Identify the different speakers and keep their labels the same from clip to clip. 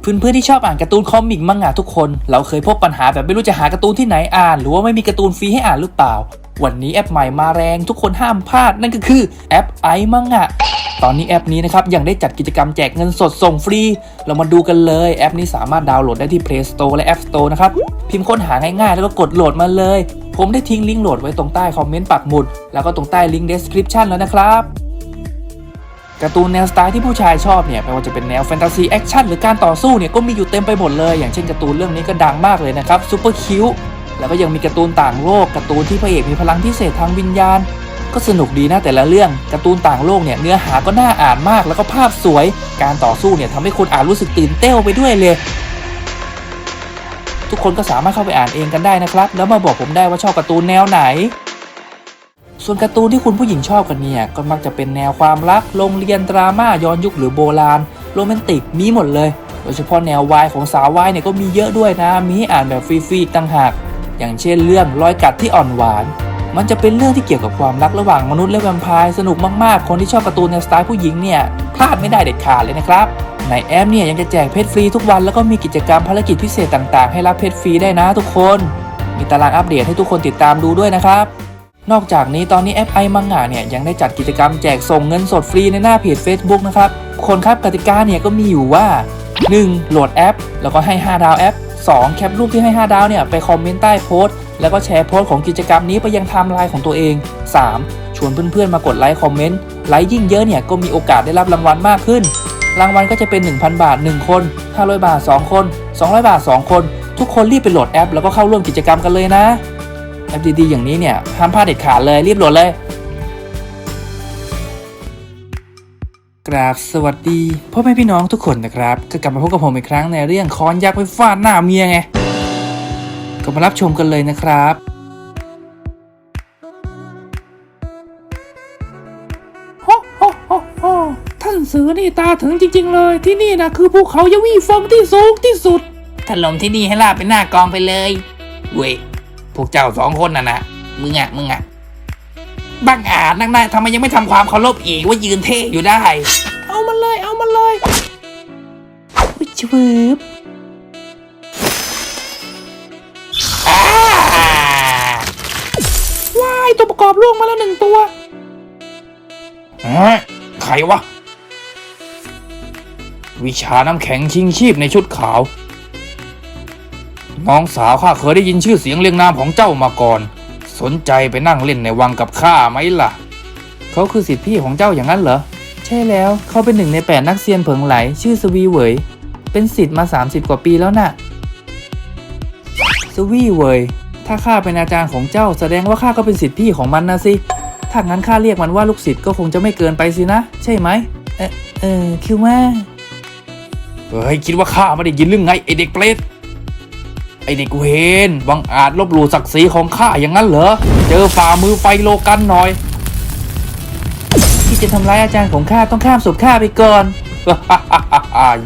Speaker 1: เพื่อนๆที่ชอบอ่านการ์ตูนคอมิกมังงะทุกคน เราเคยพบปัญหาแบบไม่รู้จะหาการ์ตูนที่ไหนอ่าน หรือว่าไม่มีการ์ตูนฟรีให้อ่านหรือเปล่า วันนี้แอปใหม่มาแรงทุกคนห้ามพลาดนั่นก็คือแอปไอมังงะตอนนี้แอปนี้นะครับยังได้จัดกิจกรรมแจกเงินสดส่งฟรี เรามาดูกันเลยแอปนี้สามารถดาวน์โหลดได้ที่ Play Store และ App Store นะครับ พิมพ์ค้นหาง่ายๆ แล้วก็กดโหลดมาเลย ผมได้ทิ้งลิงก์โหลดไว้ตรงใต้คอมเมนต์ปักหมุด แล้วก็ตรงใต้ลิงก์ description แล้วนะครับ การ์ตูนแนวสไตล์ที่ผู้ชายชอบเนี่ยไม่ว่าจะเป็นแนวแฟนตาซีแอคชั่นหรือการต่อสู้เนี่ยก็มีอยู่เต็มไปหมดเลย อย่างเช่นการ์ตูนเรื่องนี้ก็ดังมากเลยนะครับซูเปอร์คิวแล้วก็ยังมีการ์ตูนต่างโลกการ์ตูนที่พระเอกมีพลังพิเศษทางวิญญาณ ก็สนุกดีนะแต่ละเรื่องการ์ตูนต่างโลกเนี่ยเนื้อหาก็น่าอ่านมากแล้วก็ภาพสวย การต่อสู้เนี่ยทำให้คนอ่านรู้สึกตื่นเต้นไปด้วยเลย ทุกคนก็สามารถเข้าไปอ่านเองกันได้นะครับ แล้วมาบอกผมได้ว่าชอบการ์ตูนแนวไหน ส่วนการ์ตูนที่คุณผู้หญิงชอบกันเนี่ยก็มักจะเป็นแนวความรักโรงเรียนดราม่าย้อนยุคหรือโบราณโรแมนติกมีหมดเลย โดยเฉพาะแนววายของสาววายเนี่ยก็มีเยอะด้วยนะ มีให้อ่านแบบฟรีๆต่างหาก อย่างเช่นเรื่องรอยกัดที่อ่อนหวาน มันจะเป็นเรื่องที่เกี่ยวกับความรักระหว่างมนุษย์และแวมไพร์สนุกมากๆ คนที่ชอบการ์ตูนในสไตล์ผู้หญิงเนี่ยพลาดไม่ได้เด็ดขาดเลยนะครับในแอปเนี่ยยังจะแจกเพชรฟรีทุกวันแล้วก็มีกิจกรรมภารกิจพิเศษต่างๆ ให้รับเพชรฟรีได้นะทุกคน มีตารางอัปเดตให้ทุกคนติดตามดูด้วยนะครับ นอกจากนี้ตอนนี้แอปไอมังงะเนี่ยยังได้จัดกิจกรรมแจกส่งเงินสดฟรีในหน้าเพจ Facebook นะครับ คนครับกติกาเนี่ยก็มีอยู่ว่า 1. โหลดแอป แล้วก็ให้ 5 ดาวแอป 2. แคปรูปที่ให้ 5 ดาวเนี่ยไปคอมเมนต์ใต้โพสต์ แล้วก็แชร์โพสต์ของกิจกรรมนี้ไปยังไทม์ไลน์ของตัวเอง 3. ชวนเพื่อนๆมากดไลค์คอมเมนต์ไลค์ยิ่งเยอะเนี่ยก็มีโอกาสได้รับรางวัลมากขึ้น รางวัลก็จะเป็น 1,000 บาท 1 คน 500 บาท 2 คน 200 บาท 2 คน ทุกคนรีบไปโหลดแอป แล้วก็เข้าร่วมกิจกรรมกันเลยนะ แอปดีๆอย่างนี้เนี่ยห้ามพลาดเด็ดขาดเลยรีบโหลดเลย กราบสวัสดีพ่อแม่พี่น้องทุกคนนะครับ ก็กลับมาพบกับผมอีกครั้งในเรื่องค้อนยักษ์ไปฟาดหน้าเมียไง ก็มารับชมกันเลยนะครับ
Speaker 2: โฮโฮโฮโฮท่านเสือนี่ตาถึงจริง ๆ เลยที่นี่นะคือภูเขายวีฟงที่สูงที่สุด
Speaker 3: ถล่มที่นี่ให้ลาบเป็นหน้ากองไปเลยเว้ย พวกเจ้าสองคนน่ะนะมึงอะมึงอะบังอาจนักหน้าทำไมยังไม่ทำความเคารพอีกว่ายืนเท่อยู่ได้
Speaker 2: เอามันเลย เอามันเลย
Speaker 1: วิชวืบ
Speaker 3: อ้า
Speaker 2: ว้ายตัวประกอบล่วงมาแล้วหนึ่งตัว
Speaker 3: เฮ้ยใครวะ วิชาน้ำแข็งชิงชีพในชุดขาว น้องสาวข้าเคยได้ยินชื่อเสียงเรียงนามของเจ้ามาก่อน สนใจไปนั่งเล่นในวังกับข้าไหมล่ะ
Speaker 1: เขาคือสิทธิพี่ของเจ้าอย่างนั้นเหรอ ใช่แล้วเขาเป็นหนึ่งในแปดนักเซียนเผิงไหล ชื่อสวีเหวยเป็นสิทธิ์มา 30 กว่าปีแล้วน่ะ สวีเหวยถ้าข้าเป็นอาจารย์ของเจ้าแสดงว่าข้าก็เป็นสิทธิพี่ของมันนะสิ ถ้างั้นข้าเรียกมันว่าลูกศิษย์ก็คงจะไม่เกินไปสินะ ใช่ไหม เออเออคือว่า
Speaker 3: เฮ้ยคิดว่าข้าไม่ได้ยินเรื่องไงไอเด็กเปรต อเด็กเวนบังอาจลบหลู่ศักดิ์ศรีของข้าอย่างนั้นเหรอ เจอฝ่ามือไฟโลกันหน่อย
Speaker 1: ที่จะทำร้ายอาจารย์ของข้าต้องข้ามศพข้าไปก่อน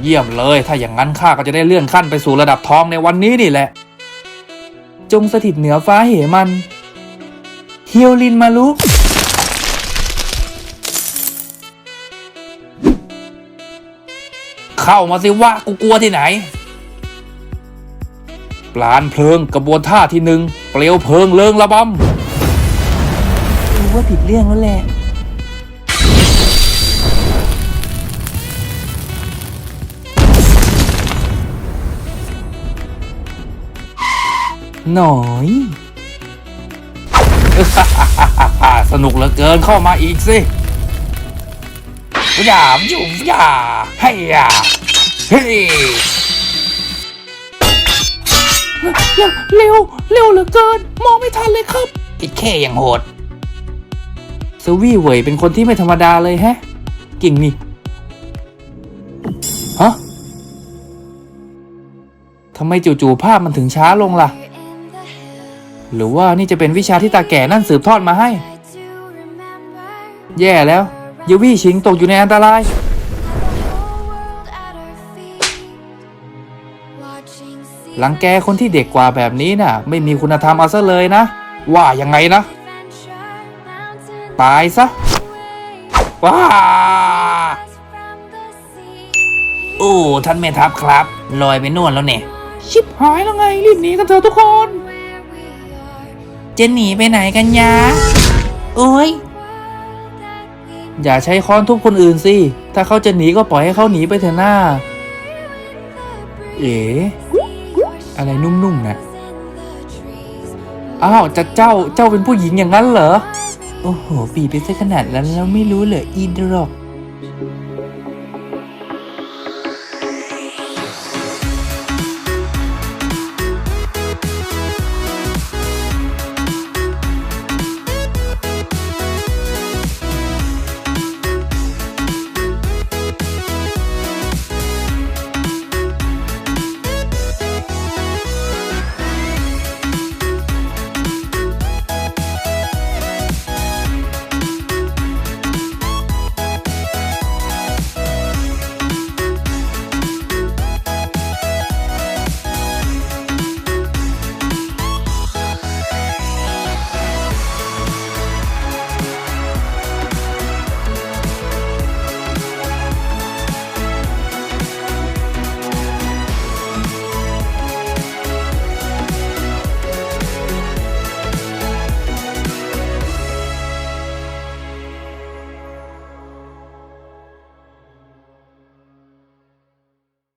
Speaker 3: เยี่ยมเลย ถ้าอย่างนั้นข้าก็จะได้เลื่อนขั้นไปสู่ระดับทองในวันนี้นี่แหละ
Speaker 1: จงสถิตเหนือฟ้าเหมันเฮียวลินมาลุ
Speaker 3: เข้ามาสิว่ากูกลัวที่ไหน ปลานเพลิงกระบวนท่าที่หนึ่งเปลวเพลิงเลิงระบ
Speaker 1: รู้ว่าผิดเรื่องแล้วแหละ หน่อยำ
Speaker 3: สนุกเหลือเกินเข้ามาอีกสิอย่าอยู่อย่าให้อย่าเฮ้ ย
Speaker 2: เร็ว เร็วเหลือเกิน มองไม่ทันเลยครับ
Speaker 3: ไอ้แค่อย่างโหด
Speaker 1: สวีเหวยเป็นคนที่ไม่ธรรมดาเลยแฮะ กิ่งนี่ ฮะทำไมจู่ๆภาพมันถึงช้าลงล่ะ หรือว่านี่จะเป็นวิชาที่ตาแก่นั่นสืบทอดมาให้ แย่แล้วเยาวี่ชิงตกอยู่ในอันตราย หลังแกคนที่เด็กกว่าแบบนี้น่ะ ไม่มีคุณธรรมเอาซะเลยนะ
Speaker 3: ว่ายังไงนะ
Speaker 1: ตายซะ
Speaker 3: ว้า
Speaker 1: โอ้ท่านแม่ทัพครับลอยไปน่นแล้วเนี่ย
Speaker 2: ชิบหายแล้วไง รีบหนีกันเถอะทุกคน
Speaker 1: จะหนีไปไหนกันยะโอ้ยอย่าใช้ค้อนทุบคนอื่นสิ ถ้าเขาจะหนีก็ปล่อยให้เขาหนีไปเถอะหน้า เอ๋ อะไรนุ่มๆนะอ้าวจะเจ้าเจ้าเป็นผู้หญิงอย่างนั้นเหรอ โอ้โหปีไปซะขนาดนั้นแล้วไม่รู้เหรออีดรอก